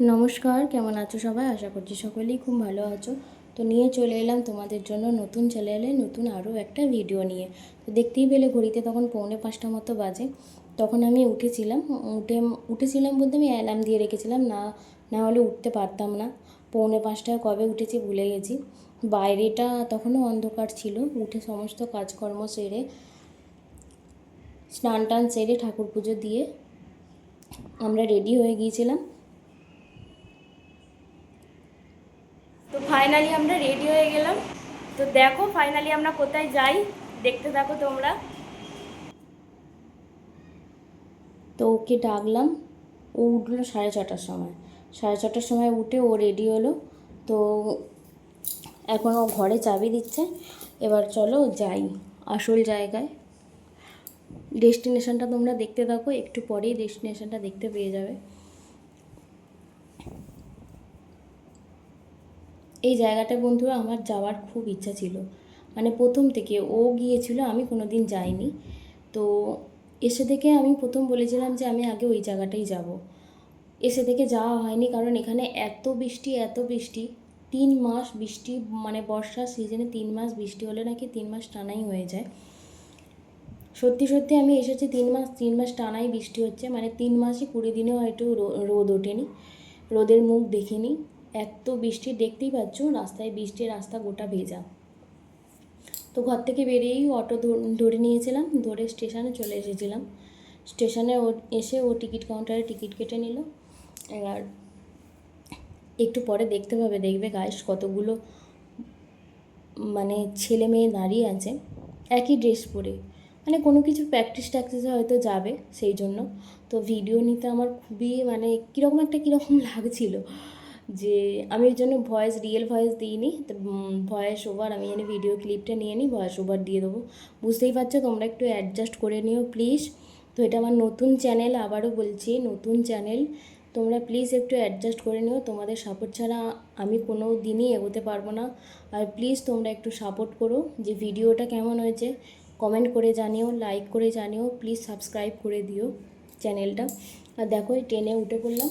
নমস্কার, কেমন আছো সবাই? আশা করছি সকলেই খুব ভালো আছো। তো নিয়ে চলে এলাম তোমাদের জন্য নতুন চলে এলে নতুন আরও একটা ভিডিও নিয়ে। তো দেখতেই পেলে ঘড়িতে তখন পৌনে পাঁচটা মতো বাজে। তখন আমি উঠেছিলাম, উঠে, উঠেছিলাম বলতে আমি অ্যালার্ম দিয়ে রেখেছিলাম, না না হলে উঠতে পারতাম না। পৌনে পাঁচটায় কবে উঠেছি ভুলে গেছি। বাইরেটা তখনও অন্ধকার ছিল, উঠে সমস্ত কাজকর্ম সেরে স্নান টান সেরে ঠাকুর পুজো দিয়ে আমরা রেডি হয়ে গিয়েছিলাম। তো ফাইনালি আমরা রেডি হয়ে গেলাম। তো দেখো ফাইনালি আমরা কোথায় যাই, দেখতে থাকো তোমরা। তো ওকে ডাকলাম, ও উঠল সাড়ে ছটার সময়। সাড়ে ছটার সময় উঠে ও রেডি হলো। তো এখন ও ঘরে চাবি দিচ্ছে। এবার চলো যাই আসল জায়গায়। ডেস্টিনেশনটা তোমরা দেখতে থাকো, একটু পরেই ডেস্টিনেশনটা দেখতে পেয়ে যাবে। এই জায়গাটা বন্ধুরা আমার যাওয়ার খুব ইচ্ছা ছিল। মানে প্রথম থেকে ও গিয়েছিল, আমি কোনো দিন যাইনি। তো এসে থেকে আমি প্রথম বলেছিলাম যে আমি আগে ওই জায়গাটাই যাব। এসে থেকে যাওয়া হয়নি, কারণ এখানে এত বৃষ্টি এত বৃষ্টি। তিন মাস বৃষ্টি মানে বর্ষার সিজনে তিন মাস বৃষ্টি হলে নাকি তিন মাস টানাই হয়ে যায়। সত্যি সত্যি আমি এসেছি তিন মাস তিন মাস টানাই বৃষ্টি হচ্ছে। মানে তিন মাসই কুড়ি দিনেও হয়তো রোদ ওঠেনি। রোদের মুখ দেখিনি। এত বৃষ্টি দেখতেই পাচ্ছ? রাস্তায় বৃষ্টি রাস্তা গোটা ভেজা। তো ঘর থেকে বেরিয়েই অটো ধরে নিয়েছিলাম, ধরে স্টেশনে চলে এসেছিলাম। স্টেশনে ও, এসে ও টিকিট কাউন্টারে টিকিট কেটে নিল। এবার একটু পরে দেখতে পাবে, দেখবে গাইস কতগুলো মানে ছেলে মেয়ে দাঁড়িয়ে আছে। একই ড্রেস পরে। মানে কোনো কিছু প্র্যাকটিস ট্যাকটিসে হয়তো যাবে, সেই জন্য। তো ভিডিও নিতে আমার খুবই মানে কীরকম একটা কীরকম লাগছিল। যে আমি ওই জন্য ভয়েস রিয়েল ভয়েস দিইনি। তো ভয়েস ওভার আমি জানি ভিডিও ক্লিপটা নিয়ে নিই ভয়েস ওভার দিয়ে দেবো। বুঝতেই পারছ, তোমরা একটু অ্যাডজাস্ট করে নিও প্লিজ তো এটা আমার নতুন চ্যানেল আবারও বলছি, নতুন চ্যানেল তোমরা প্লিজ একটু অ্যাডজাস্ট করে নিও। তোমাদের সাপোর্ট ছাড়া আমি কোনো দিনই এগোতে পারব না। আর প্লিজ তোমরা একটু সাপোর্ট করো যে ভিডিওটা কেমন হয়েছে। কমেন্ট করে জানিও লাইক করে জানিও প্লিজ সাবস্ক্রাইব করে দিও চ্যানেলটা আর দেখো ট্রেনে উঠে পড়লাম।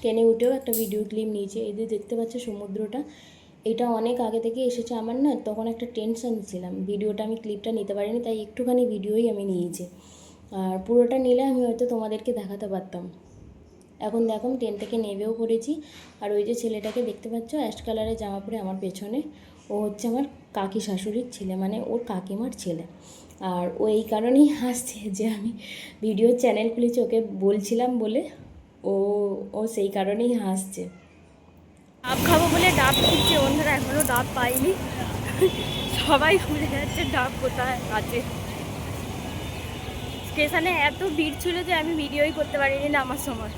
ট্রেনে উঠেও একটা ভিডিও ক্লিপ নিয়েছি। এই যে দেখতে পাচ্ছ সমুদ্রটা, এটা অনেক আগে থেকে এসেছে আমার না, তখন একটা টেনশন ছিলাম। ভিডিওটা আমি ক্লিপটা নিতে পারিনি, তাই একটুখানি ভিডিওই আমি নিয়েছি। আর পুরোটা নিলে আমি হয়তো তোমাদেরকে দেখাতে পারতাম। এখন দেখো ট্রেন থেকে নেবেও পড়েছি, আর ওই যে ছেলেটাকে দেখতে পাচ্ছ অ্যাশ কালারের জামা পরে আমার পেছনে, ও হচ্ছে আমার কাকি শাশুড়ির ছেলে মানে ওর কাকিমার ছেলে। আর ও এই কারণেই হাসছে যে আমি ভিডিও চ্যানেল খুলেছি, ওকে বলছিলাম বলে ও ও সেই কারণেই হাসছে। ডাব খাব বলে ডাব খুঁজছে অন্যরা এখনও ডাব পাইনি। সবাই খুঁজে যাচ্ছে ডাব কোথায় আছে। স্টেশনে এত ভিড় ছিল যে আমি ভিডিওই করতে পারিনি না আমার সময়।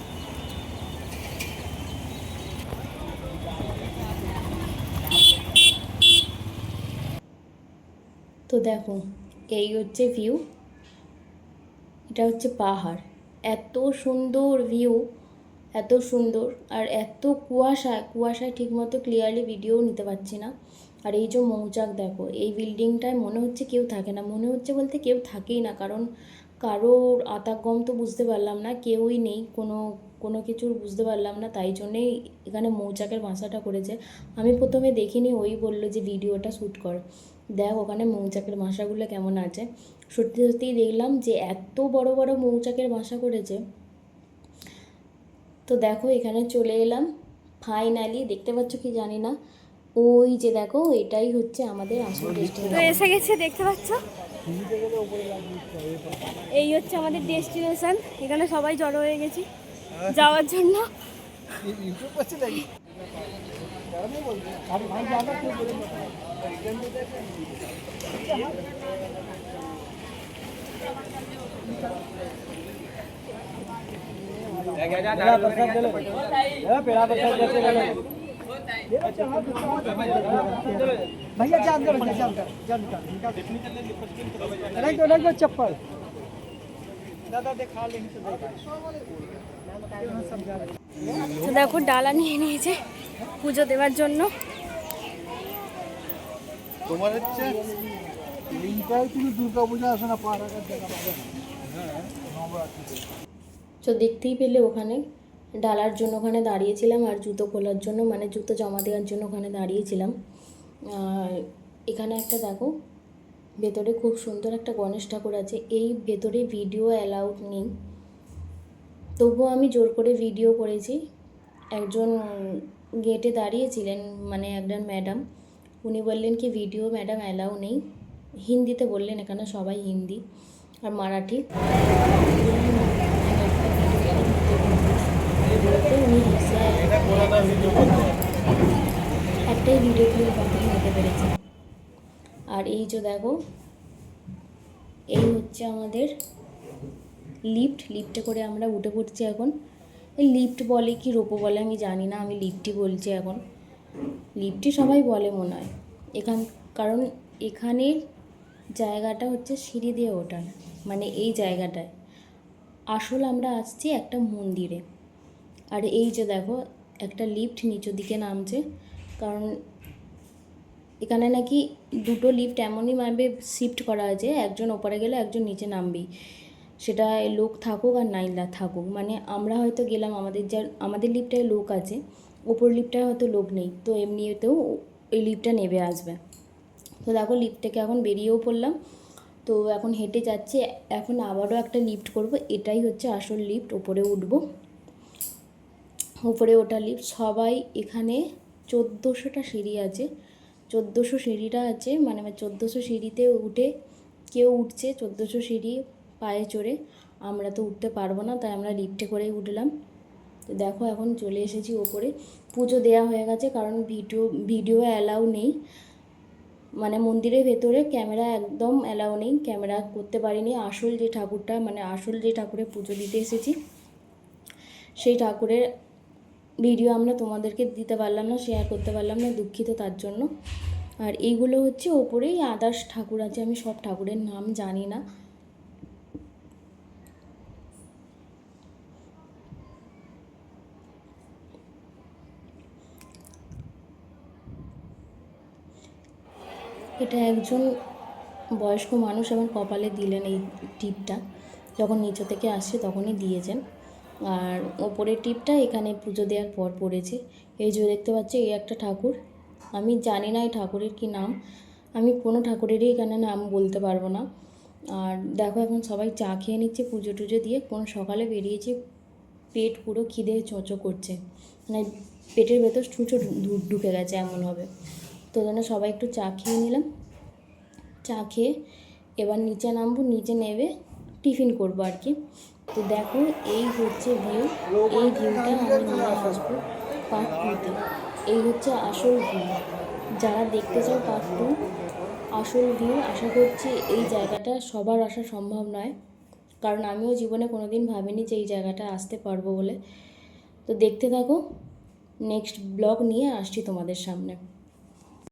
তো দেখো এই হচ্ছে ভিউ এটা হচ্ছে পাহাড়। এত সুন্দর ভিউ এত সুন্দর আর এত কুয়াশা, কুয়াশায় ঠিকমতো ক্লিয়ারলি ভিডিও নিতে পারছি না। আর এই যে মৌচাক দেখো, এই বিল্ডিংটায় মনে হচ্ছে কেউ থাকে না। মনে হচ্ছে বলতে কেউ থাকেই না, কারণ কারোর আতাগম তো বুঝতে পারলাম না, কেউই নেই, কোনো কোনো কিছুর বুঝতে পারলাম না, তাই জন্যেই এখানে মৌচাকের বাসাটা করেছে। আমি প্রথমে দেখিনি, ওই বলল যে ভিডিওটা শ্যুট কর। দেখ ওখানে মৌচাকের বাসাগুলো কেমন আছে। সত্যি সত্যিই দেখলাম যে এত বড় বড় মৌচাকের বাসা করেছে তো দেখো, এখানে চলে এলাম। ফাইনালি দেখতে পাচ্ছ কি জানি না? ওই যে দেখো, এটাই হচ্ছে আমাদের আসল তো এসে গেছে, দেখতে পাচ্ছ? এই হচ্ছে আমাদের ডেস্টিনেশন এখানে সবাই জড়ো হয়ে গেছি যাওয়ার জন্য। ইউটিউব করছে নাকি আরে ভাই জানা কেউ বলে पेड़ा प्रसाद दे लो ए, पेड़ा प्रसाद कैसे दे लो भैया जान दो भैया जान दो जान दो रख दो रख दो चप्पल दादा दिखा लेंगे तो समझा रहे তো দেখো ডালা নিয়ে নিয়েছে পুজো দেওয়ার জন্য তোমার হচ্ছে লিঙ্কটাই তুমি দুর্গা পূজা আসে না পাড়াকার জায়গা পাবে না হ্যাঁ তো দেখতেই পেলে ওখানে। ডালার জন্য ওখানে দাঁড়িয়েছিলাম আর জুতো খোলার জন্য মানে জুতো জমা দেওয়ার জন্য ওখানে দাঁড়িয়েছিলাম। এখানে একটা দেখো, ভেতরে খুব সুন্দর একটা গণেশ ঠাকুর আছে। এই ভেতরে ভিডিও অ্যালাউড নেই। তবুও আমি জোর করে ভিডিও করেছি। একজন গেটে দাঁড়িয়েছিলেন মানে একজন ম্যাডাম উনি বললেন কি ভিডিও ম্যাডাম অ্যালাউ নেই। হিন্দিতে বললেন এখানে সবাই হিন্দি আর মারাঠি। বলতে উনি হেসে একটাই ভিডিও তুলে কমপ্লিট হতে পেরেছে। আর এই যে দেখো, এই হচ্ছে আমাদের লিফট লিফটে করে আমরা উঠে পড়ছি এখন। লিফট বলে কি, রোপো বলে, আমি জানি না, আমি লিফটই বলছি এখন। লিফটই সবাই বলে মনে হয়। এখান, কারণ এখানের জায়গাটা হচ্ছে সিঁড়ি দিয়ে ওঠার। মানে এই জায়গাটায়। আসল আমরা আসছি একটা মন্দিরে। আর এই যে দেখো, একটা লিফট নিচের দিকে নামছে। কারণ এখানে নাকি দুটো লিফট এমনইভাবে শিফট করা আছে, একজন ওপরে গেলে একজন নিচে নামবেই। সেটা লোক থাকুক আর নাই থাকুক। মানে আমরা হয়তো গেলাম, আমাদের যা আমাদের লিফটায় লোক আছে, ওপর লিফটায় হয়তো লোক নেই। তো এমনিতেও ওই লিফটটা নেবে, আসবে। তো দেখো লিফট থেকে এখন বেরিয়েও পড়লাম। তো এখন হেঁটে যাচ্ছে। এখন আবারও একটা লিফট করব। এটাই হচ্ছে আসল লিফট ওপরে উঠবো। উপরে ওটা লিফট সবাই এখানে চোদ্দোশোটা সিঁড়ি আছে। চোদ্দোশো সিঁড়িটা আছে মানে চোদ্দোশো সিঁড়িতে উঠে কেউ উঠছে, চোদ্দোশো সিঁড়ি পায়ে চড়ে। আমরা তো উঠতে পারব না, তাই আমরা লিফটে করেই উঠলাম। তো দেখো এখন চলে এসেছি ওপরে। পুজো দেওয়া হয়ে গেছে, কারণ ভিডিও ভিডিও অ্যালাউ নেই। মানে মন্দিরের ভেতরে ক্যামেরা একদম অ্যালাউ নেই, ক্যামেরা করতে পারিনি। আসল যে ঠাকুরটা মানে আসল যে ঠাকুরের পুজো দিতে এসেছি, সেই ঠাকুরের ভিডিও আমরা তোমাদেরকে দিতে পারলাম না শেয়ার করতে পারলাম না, দুঃখিত তার জন্য। আর এইগুলো হচ্ছে ওপরেই আদার্স ঠাকুর আছে, আমি সব ঠাকুরের নাম জানি না। এটা একজন বয়স্ক মানুষ আমার কপালে দিলেন এই টিপটা। যখন নিচে থেকে আসছে তখনই দিয়েছেন। আর ওপরের টিপটা এখানে পুজো দেওয়ার পর পড়েছে। এই যে দেখতে পাচ্ছি, এই একটা ঠাকুর। আমি জানি না এই ঠাকুরের কি নাম। আমি কোনো ঠাকুরেরই এখানে নাম বলতে পারব না। আর দেখো এখন সবাই চা খেয়ে নিচ্ছে, পুজো টুজো দিয়ে। কোন সকালে বেরিয়েছি, পেট পুরো খিদে চোঁচো করছে। মানে পেটের ভেতর ঢু- ঢুকে গেছে এমন হবে। তো জন্য সবাই একটু চা খেয়ে নিলাম। চা খেয়ে এবার নিচে নামবো, নিচে নেবে, টিফিন করব আর কি। তো দেখো, এই হচ্ছে ভিউ এই ভিউটা আমি নিয়ে আসব পার্ট টুতে এই হচ্ছে আসল ভিউ যারা দেখতে চাও পার্ট টু আসল ভিউ আশা করছি এই জায়গাটা সবার আসা সম্ভব নয়। কারণ আমিও জীবনে কোনো দিন ভাবিনি যে এই জায়গাটা আসতে পারব বলে। তো দেখতে থাকো নেক্সট ব্লগ নিয়ে আসছি তোমাদের সামনে।